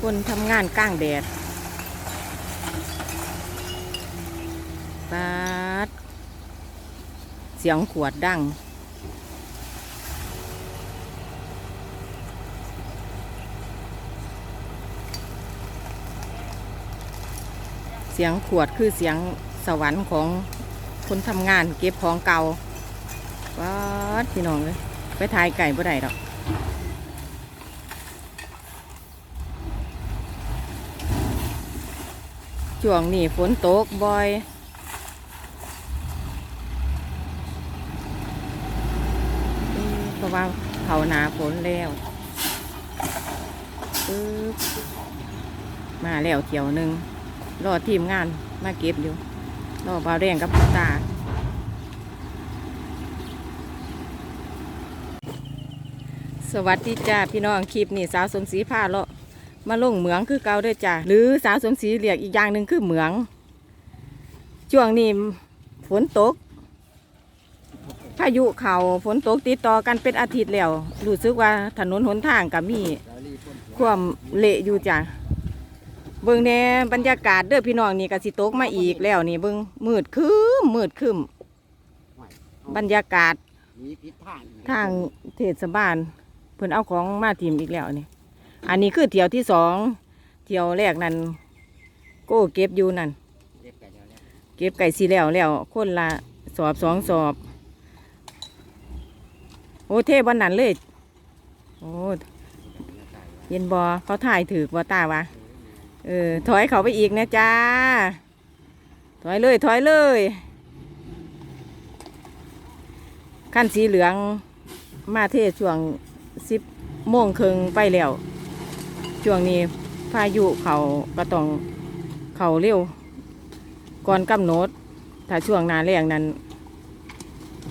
คนทำงานกลางแดดปาด เสียงขวดดัง เสียงขวดคือเสียงสวรรค์ของคนทำงานเก็บของเก่าว้าดพี่น้องเลยไปทายไก่บ่ได้ดอก ช่วงนี้ฝนตกบ่อย เพราะว่าเขาหนาฝนแล้วมาแล้วเที่ยวหนึ่งรอทีมงานมาเก็บอยู่ รอบาวแดงกับพตาสวัสดีจ้าพี่น้องคลิปนี่สาวสมศรีพาเลาะ มาลงเหมืองคือเก่าด้วยจ้าหรือสาวสมศรีเรียกอีกอย่างหนึ่งคือเหมือง ช่วงนี้ฝนตก พายุเขาฝนตกติดต่อกันเป็นอาทิตย์แล้วรู้สึกว่าถนนหนทางกับมีความเละอยู่จ้ะเบิ่งแน่บรรยากาศเด้อพี่น้องนี่ก็สิตกมาอีกแล้วนี่เบิ่งมืดคืมมืดคืมบรรยากาศทางอีกทางเทศบาลเพิ่นเอาของมาทีมอีกแล้วนี่ อันนี้คือเที่ยวที่สองเที่ยวแรกนั่นโก้เก็บอยู่นั่นเก็บไก่สีแล้วแล้วคนละสอบสองสอบ โอ้เทวันนั้นเลย โอ้เย็นบอเขาถ่ายถือบอตาวะเออถอยเขาไปอีกนะจ้า ถอยเลยถอยเลยขั้นสีเหลืองมาเทศช่วงสิบโมงครึ่งไปแล้ว ช่วงนี้พายุเขาก็ต้องเขาเร็วก่อนกำหนดถ้าช่วงนาแรงนั้น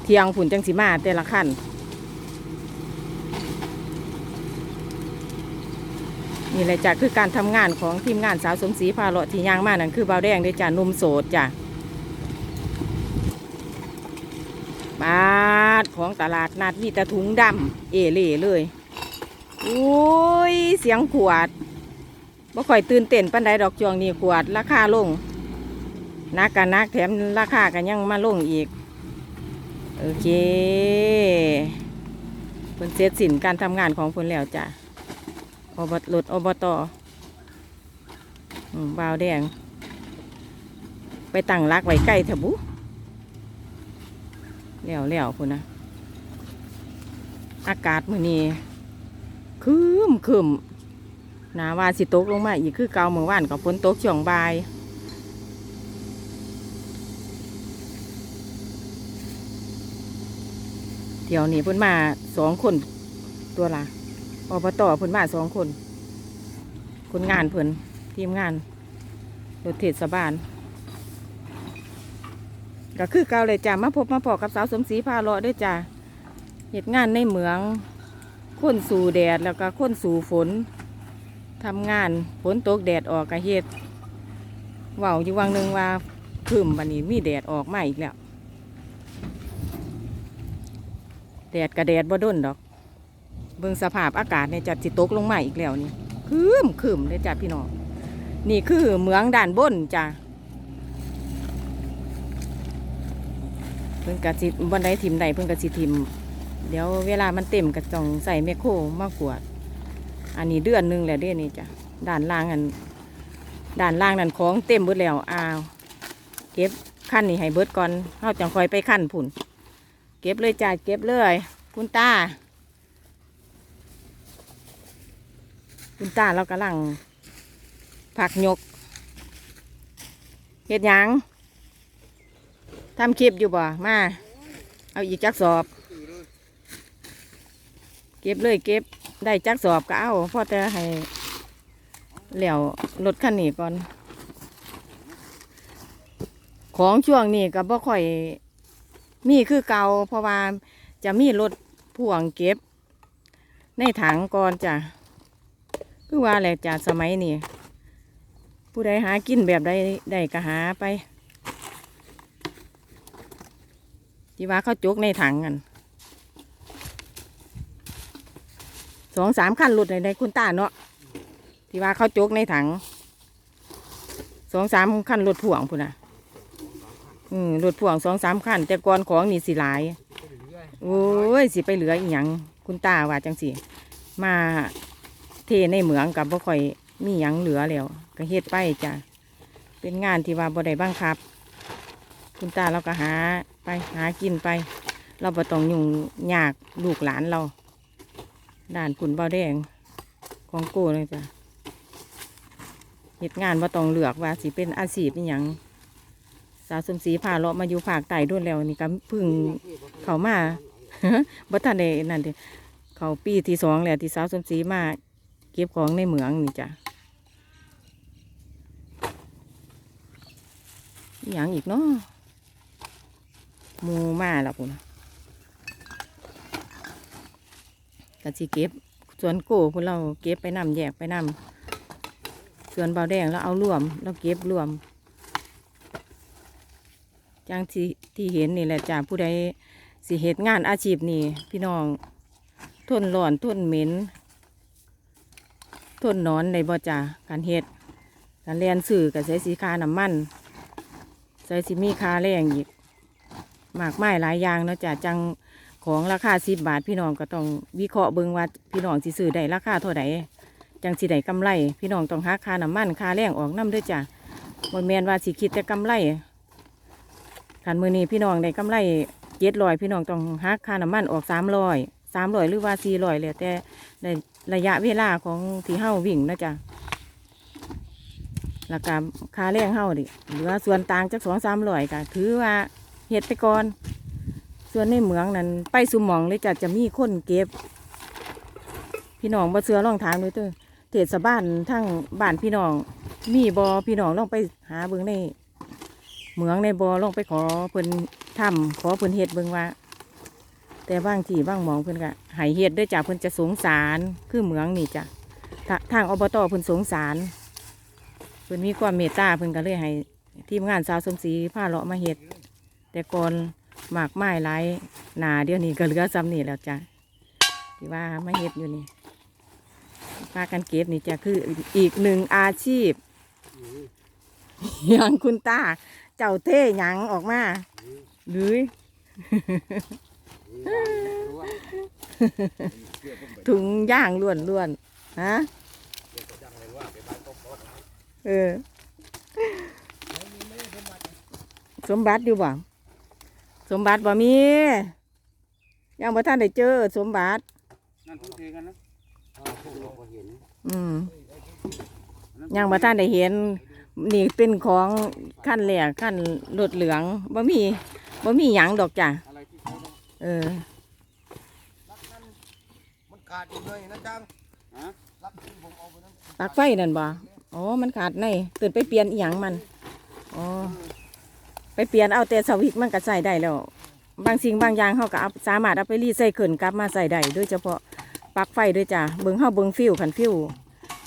เทียงผุนจังสีมาแต่ละขั้นนี่แหละจ้ะคือการทำงานของทีมงานสาวสมศรีพาเลาะที่ย่างมานั่นคือเบาแดงเด้จ้ะหนุ่มโสดจ้ะบาดของตลาดนัดมีแต่ถุงดำเอเล่เลย อุ้ย เสียงขวดบ่ค่อยตื่นเต้นปันใดดอกจวงนี่ขวด ราคาลงนักกันนักแถมราคากันยังมาลงอีก โอเคเพิ่นเสร็จสินการทำงานของเพิ่นแล้วจ้ะอบรถอบตอบาวแดง ไปตั้งรักไว้ใกล้เถอะบุแล้วแล้วพุ่นนะอากาศมื้อนี้ คืมคืมหนาว่าสิตกลงมาอีกคือเกาเมื่อวานกับฝนตกช่วงบ่ายเดี๋ยวนี้เพิ่นมาสองคนตัวละอบตเพิ่นมาสองคน คนงานเพิ่นทีมงานรถเทศบาลก็คือเก่าเลยจ้ามาพบมาพอกับสาวสมศรีพาเลาะด้วยจ้าเหตุงานในเหมือง คนสู่แดดแล้วก็คนสู่ฝนทำงานฝนตกแดดออกกระเฮ็ดเว้าอยู่วังหนึ่งว่าคืมวันนี้มีแดดออกมาอีกแล้ว แดดกระแดดบ่ด้นดอก เบิ่งสภาพอากาศเนี่ยจัดสิตกลงมาอีกแล้วนี่คืมคืมเลยจ้ะพี่น้องนี่คือเหมืองด่านบนจ้ะเพิ่นกะสิบันไดทิมใดเพิ่นกะสิทิม เดี๋ยวเวลามันเต็มก็ต้องใส่แมคโครมากวด อันนี้เดือนหนึงแล้วเด้นี่จ้ะด้านล่างอันด้านล่างนั่นของเต็มเบิดแล้วอ้าวเก็บขั้นนี้ให้เบิดก่อนเฮาจังคอยไปขั้นผุนเก็บเลยจ้าเก็บเลย คุณตา คุณตาเรากำลังผักยกเฮ็ดหยังทำคลิปอยู่บ่มา เอาอีกจักสอบ ก็บเลยเก็บได้จักสอบก็เอาพอแต่ให้เหลี่ยวรถคันนี้ก่อน ของช่วงนี้ก็บ่ค่อยมีคือเก่าเพราะว่าจะมีรถพ่วงเก็บ ในถังก่อนจ้ะคือว่าแหละจ้ะสมัยนี้ผู้ใดหากินแบบใดได้ก็หาไปที่ว่าเขาจุกในถังกัน สองสามขั้นรถในในคุณตาเนาะที่ที่ว่าเขาจกในถังสองสามขั้นรถพ่วงพุ่นน่ะ อืมรถพ่วงสองสามขั้น แต่ก่อนของนี่สิหลาย โอ้ยสิไปเหลืออีหยังคุณตาว่าจังสิมาเทในเหมืองกับบ่ค่อยมีหยังเหลือแล้วก็เฮ็ดไปจ้ะเป็นงานที่ว่าบ่ได้บังคับ คุณตาเราก็หาไปหากินไป เราบ่ต้องยุ่งยากลูกหลานเรา ด่านขุนเบาแดงของโก้เลยจ้ะเฮ็ดงานบ่าต้องเลือกว่าสิเป็นอาชีพอีหยังสาวสมศรีพาเลาะมาอยู่ภาคใต้ด้วยแล้วนี่ก็พึ่งเขามาบ่ทันได้นั่นเด้เขาปีที่สองแล้วที่สาวสมศรีมาเก็บของในเหมืองนี่จ้ะอย่างอีกเนาะมูมาแล้วพุ่น ก็สิเก็บส่วนโก้พุ่นเราเก็บไปนำแยกไปนำส่วนเบาแดงแล้วเอารวมแล้วเก็บรวมจังที่ที่เห็นนี่แหละจ้ะผู้ใดสิเหตุงานอาชีพนี่ พี่น้องทนร้อนทนเหม็นทนนอนในบ่จ่าการเฮ็ดการเรียนสื่อกับใช้สีคาน้ำมันใช้สิมีคาแรงอีกมากมายหลายอย่างเนาะจ้ะจัง ของราคาสิบบาทพี่น้องก็ต้องวิเคราะห์เบิ่งว่าพี่น้องสิซื้อได้ราคาเท่าใดจังสิได้กำไร พี่น้องต้องหาคาน้ำมันคาแรงออกน้ำด้วยจ้ะบ่แมนว่าสิคิดแต่กำไรการมือนี้พี่น้องได้กำไรเจ็ดร้อยพี่น้องต้องหักค่าน้ำมันออกสามร้อยสามร้อยหรือว่าสี่ร้อยแล้วแต่ในระยะเวลาของที่เฮาวิ่งนะจ๊ะแล้วก็ค่าแรงเฮาดิเหลือส่วนต่างจากสองสามร้อยก็ถือว่าเฮ็ดไปก่อน ส่วนในเหมืองนั้นไปสุหมองเลยจ้ะจะมีคนเก็บ พี่น้องบ่เสือลองถามด้วยเด้อเทศบาลทั้งบ้านพี่น้อง มีบอพี่น้องลองไปหาเบิ่งในเหมืองในบอลองไปขอเพิ่นทำขอเพิ่นเฮ็ดเบิ่งว่า แต่บางที่บางมองเพิ่นก็ให้เฮ็ดด้วยจ้ะเพิ่นจะสงสารคือเหมืองนี่จ้ะทางอบตเพิ่นสงสารเพิ่นมีความเมตตาเพิ่นก็เลยให้ทีมงานสาวสมศรีพาเลาะมาเฮ็ดแต่ก่อน หมากไม้หลายหนาเดี๋ยวนี้ก็เหลือซ้ำนี่แล้วจ้ะที่ว่ามาเฮ็ดอยู่นี่พากันเก็บนี่จ้ะคืออีกหนึ่งอาชีพย่างคุณตาเจ้าเท่หยังออกมาหรือถุงย่างล้วนล้วนฮะเออ สมบัติอยู่บ่ สมบัติบ่มี ยังบ่ท่านได้เจอสมบัติ นั่นทุกทีกันนะพวกเราก็เห็นอืมยังบ่ท่านได้เห็น นี่เป็นของขั้นแรกขั้นรถเหลืองบ่มีบ่มีหยังดอกจ้ะอะไรที่เขาต้องเออมันขาดอีกเลยนะจังฮะรับที่ผมเอาไปนั้นปลักไฟนั่นบ่อ๋อ มันขาดในตื่นไปเปลี่ยนอีหยังมัน อ๋อ ไปเปลี่ยนเอาแต่สวิตช์มันก็ใส่ได้แล้ว บางสิ่งบางอย่างเขาก็เอาสามารถเอาไปรีไซเคิลกลับมาใส่ได้โดยเฉพาะปลั๊กไฟด้วยจ้ะเบิ่งเฮาเบิ่งฟิวขันฟิว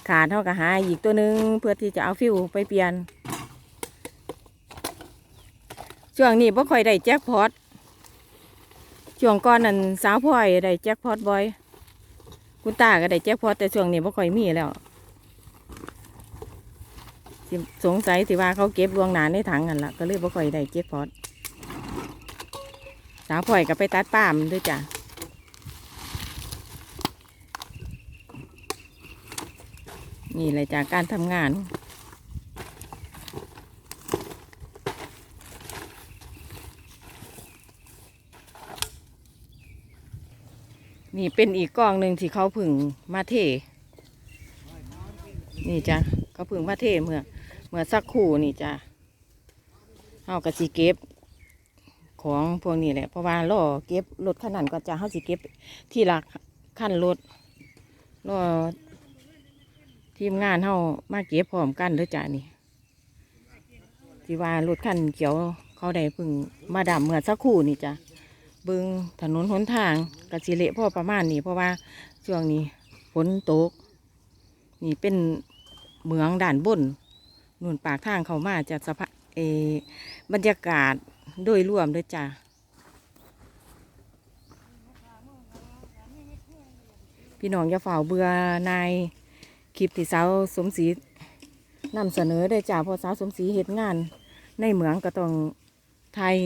ขาดเฮาก็หาอีกตัวหนึงเพื่อที่จะเอาฟิวไปเปลี่ยน ช่วงนี้บ่ค่อยได้แจ็คพอตช่วงก่อนนั้นสาวพ่อยได้แจ็คพอตบ่อย คุณตาก็ได้แจ็คพอตแต่ช่วงนี้บ่ค่อยมีแล้ว สงสัยสิว่าเขาเก็บลวงหนาในถังกันละก็เลยบ่ค่อยได้เก็บพอดสาวพ่อยก็ไปตัดป้ามด้วยจ้ะนี่เลยจากการทำงานนี่เป็นอีกกองหนึ่งที่เขาผึ่งมาเท นี่จ้ะเขาพึ่งมาเทเมื่อ เมื่อสักครู่นี่จ้ะเฮากระสิเก็บ ของพวกนี้แหละเพราะว่าล่อเก็บรถขนาดก็จะเฮาสิเก็บที่ละขั้นรถล่อทีมงานเฮามาเก็บพร้อมกันเด้อจ้ะนี่ที่ว่ารถคันเขียวเขาได้พึ่งมาดำเมื่อสักครู่นี่จ้ะเบึงถนนหนทางกระสิเละพ่อประมาณนี้เพราะว่าช่วงนี้ฝนตกนี่เป็นเหมืองด่านบน นู่นปากทางเขามาจากสภาเอบรรยากาศโดยรวมเลยจ้ะพี่น้องอย่าเฝ้าเบื่อนายคลิปที่สาวสมศรีนำเสนอได้จ้าพอสาวสมศรีเฮ็ดงาน ในเหมืองก็ต้องไทย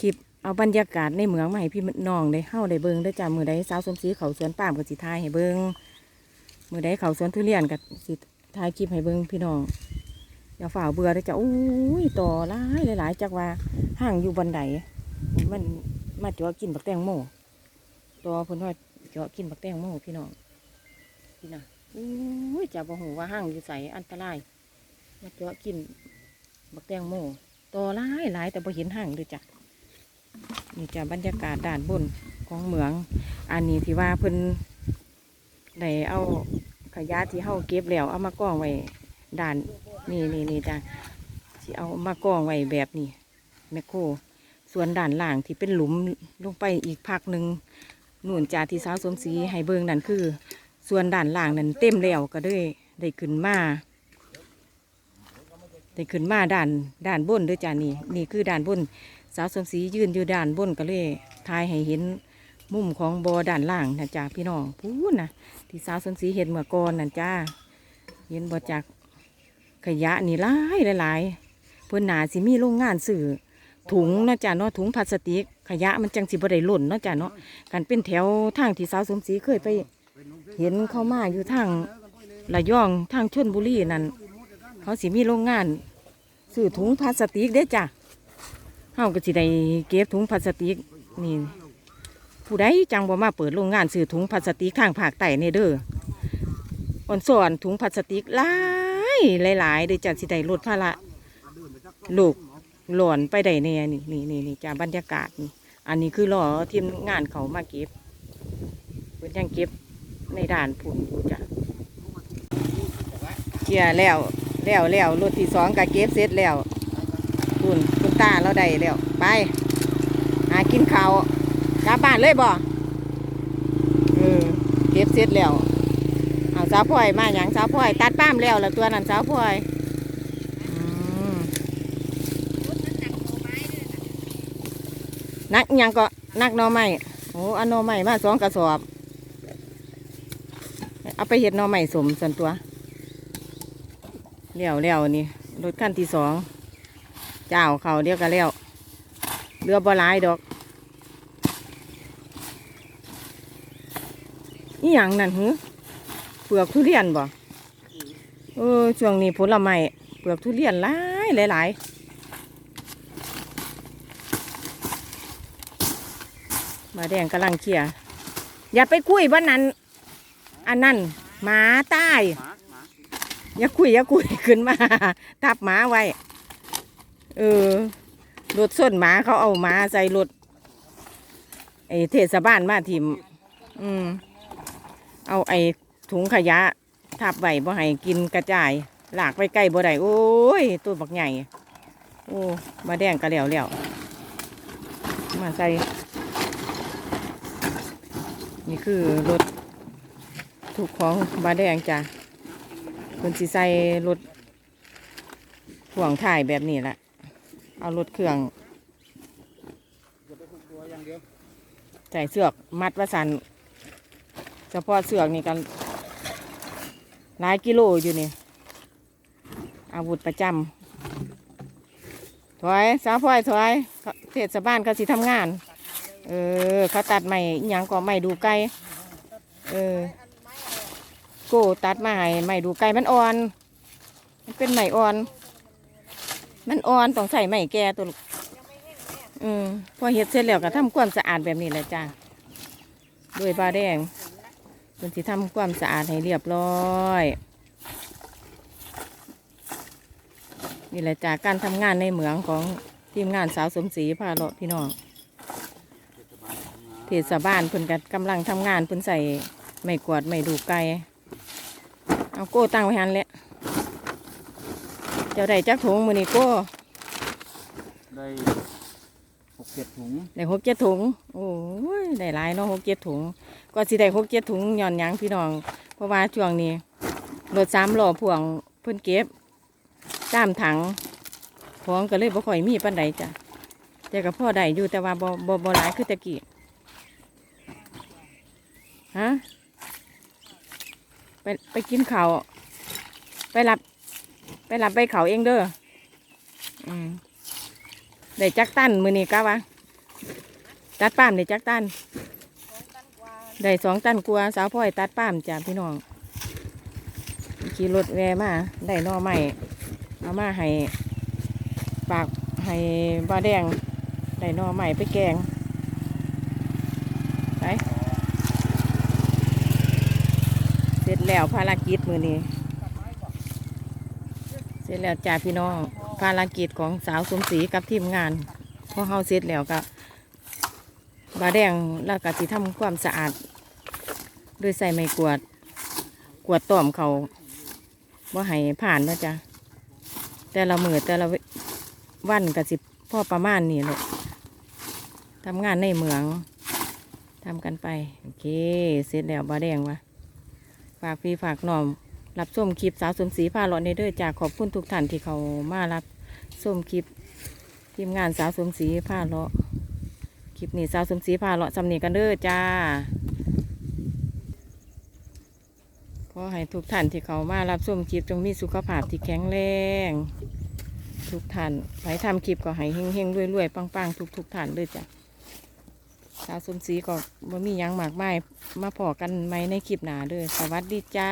คลิปเอาบรรยากาศในเหมืองมาให้พี่น้องได้เฮาได้เบิ่งได้จ้ามือใดสาวสมศรีเขาสวนป่ามก็สิทายให้เบิ่งมือใดเขาสวนทุเรียนก็สิทายคลิปให้เบิ่งพี่น้อง อย่าฝ่าเบื่อได้จ้าอุ้ยต่อหลายหลายๆจักว่าห่างอยู่บันไดมันมาจาะกินบักแตงโมต่อเพิ่นว่าจาะกินบักแตงโมพี่น้องพี่น่ะอุ้ยจะบ่ฮู้ว่าห่างอยู่ไสอันตรายมาจาะกินบักแตงโมต่อหลายหลายแต่บ่เห็นห่างเลยจ้ะนี่จ้ะบรรยากาศด้านบนของเหมือง อันนี้ที่ว่าเพิ่นได้เอาขยะที่เฮาเก็บแล้วเอามากองไว้ ด้านนี่นี่นี่จ้ะที่เอามากองไว้แบบนี้แมคโครส่วนด้านล่างที่เป็นหลุมลงไปอีกพักหนึ่งหนู่นจ้าที่สาวสวมสีให้เบิงนั่นคือ ส่วนด้านล่างนั้นเต็มแล้วก็เลยได้ขึ้นมาได้ขึ้นมาด่านด่านบนด้วยจ้านี่นี่คือด่านบน สาวสมศรียืนอยู่ด่านบนก็เลยทายให้เห็นมุมของบอด่านล่างนะจ้าพี่น้องพูดนะที่สาวสมศรีเห็นเมื่อก่อนนั่นจ้าเห็นบอจาก ขยะนี่หลายหลายๆเพื่อนหนาสิมีโรงงานสื่อถุงนะจ้าเนาะถุงพลาสติก ขยะมันจังสิบได้หล่นเนาะจ้าเนาะกันเป็นแถวทางที่สาวสมศรีเคยไป เห็นเข้ามาอยู่ทางระยองทางชนบุรีนั่นเขาสิมีโรงงานซื้อถุงพลาสติกเด้อจ้ะเฮาก็สิได้เก็บถุงพลาสติกนี่ผู้ใดจังบ่มาเปิดโรงงานซื้อถุงพลาสติกทางภาคใต้เนี่เด้อ อ่อนสอนถุงพลาสติกหลายหลายๆเด้อจ้ะสิได้ลดภาระลูกหลอนไปได้แน่นี่นี่นี่นี่จ้ะบรรยากาศนี่อันนี้คือรอทีมงานเขามาเก็บเพิ่นยังเก็บในด่านผุนอยู่จ้ะเคลียแล้วแล้วแล้วรถที่สองก็เก็บเสร็จแล้วคุณคุณตาเราได้แล้วไปหากินข้าวกลับบ้านเลยบ่เออเก็บเสร็จแล้ว สาวพลอยมาอย่างสาวพลอย ตัดป้ามแล้วแล้วตัวนั้นสาวพลอยนักยังก็นักนอไม้โอ้อาหนอไม้มาสองกระสอบ เอาไปเห็ดนอไม้สมส่วนตัวเลี้ยวเลี้ยวนี่รถขั้นที่สองเจ้าเขาเดียวกันแล้วเรือบ่หลายดอกนี่อหย่างนั่นหือ ลือกทุเรียนบ่เออช่วงนี้ผลไม้เปลือกทุเรียนหลายหลายหลายมาแดงกำลังเคลียอย่าไปคุยบ้านนั้น อันนั้นหมาใต้หมาหมาอย่าคุยอย่าคุยขึ้นมา ทับหมาไว้ เออรถส้นหมาเขาเอาหมาใส่รถไอเทศบาลมาทิมอืมเอาไอ ถุงขยะทับไว้บ่ให้กินกระจาย หลากไปใกล้บ่ได้โอ้ยตัวบักใหญ่ โอ้มาแดงกระเหลียวแล้วมาใส่ นี่คือรถถูกของบาแดงจ้ะคนสิใส่รถห่วงถ่ายแบบนี้แหละเอารถเครื่องจะไปคุกตัวอย่างใส่เสือกมัดว่าสันเฉพาะเสือกนี่กัน หลายกิโลอยู่นี่ อาวุธประจำถอยสาวพลอยถอยเทศบาลเขาสิทำงาน เออเขาตัดใหม่ยังก็ไม่ดูไกลเออโก้ตัดมาให้ไม่ดูไกลมันอ่อน มันเป็นไม้อ่อน มันอ่อนต้องใส่ไม้แก่ตัวลูกอืมพอเห็ดเสร็จแล้วก็ทำความสะอาดแบบนี้แหละจ้าด้วยบาแดง เป็นที่ทำความสะอาดให้เรียบร้อยนี่แหละจากการทำงานในเหมืองของทีมงานสาวสมศรีพาเลาะพี่น้องเทศบาลเพิ่นกักำลังทำงานเพิ่นใส่ไม่กวาดไม่ดูไกลเอาโก้ตั้งไว้หันแหละเจ้าได้จักถุงมือนี่โก้ได้ กเจ็ดถุงได้หกเจ็ดถุง โอ้ยได้หลายเนาะหกเจ็ดถุง ก็สิได้หกเจ็ดถุงย่อนหยังพี่น้อง เพราะว่าช่วงนี้รถสามล้อพ่วงเพิ่นเก็บตามถังของก็เลยบ่ค่อยมีปานใดจ้ะแต่ก็พ่อได้อยู่แต่ว่าบ่บ่บ่หลายคือตะกี้ฮะไปไปกินข้าวไปรับ ไปรับไปเขาเองเด้ออืม ได้จักตันมือนี้กะวะตัดป้ามได้จักตันได้สองตันกลัวสาวพ่อยตัดป้ามจ้าพี่น้องขี่รถแวมาได้น่อไม้เอามาให้ปากให้บาแดงได้น่อไม้ไปแกงไปเสร็จแล้วภารกิจมือนี้ เสร็จแล้วจ้าพี่น้อง ภารกิจของสาวสมศรีกับทีมงานพอเฮาเสร็จแล้วก็บาแดงแล้วก็สิทำความสะอาดด้วยใส่ไม้กวาดกวาดต่อมเขาว่าให้ผ่านนะจ๊ะแต่ละมือแต่ละวันก็สิพ่อประมาณนี้แหละทำงานในเมืองทำกันไป โอเค เสร็จแล้วบาแดงวะฝากพี่ฝากน้อง รับส้มคลิปสาวสมศรีพาเลาะในเด้อจากขอบคุณทุกท่านที่เขามารับส้มคลิปทีมงานสาวสมศรีพาเลาะคลิปนี้สาวสมศรีพาเลาะสำเนีกันเด้อจ้าขอให้ทุกท่านที่เขามารับส้มคลิปจงมีสุขภาพที่แข็งแรงทุกท่านไปทำคลิปก็ให้เฮงๆรวยๆปังๆทุกๆท่านเด้อจ้ะ สาวสมศรีก็บ่มียังหมากไม้มาพอกันไหมในคลิปหนาเด้อสวัสดีจ้า